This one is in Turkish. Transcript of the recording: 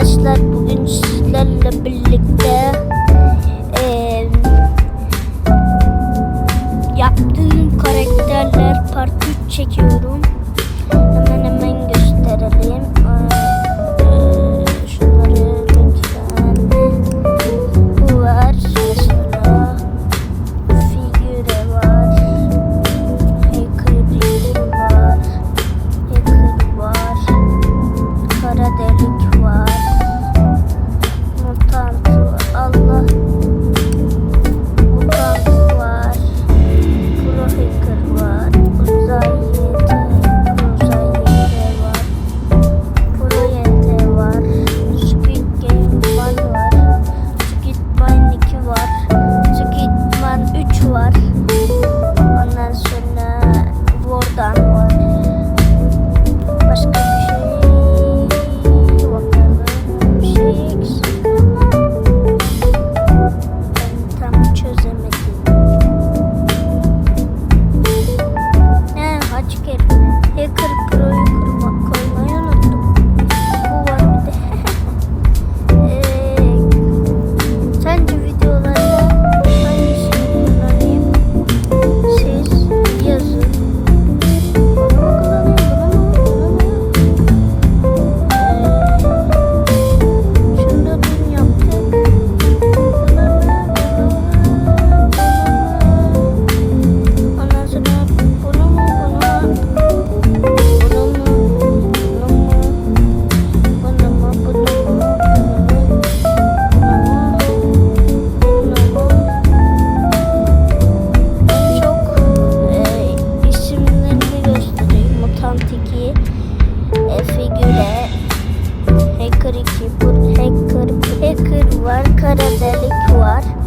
arkadaşlar bugün sizlerle birlikte e, yaptığım karakterler part 3 çekiyorum. kara delik var.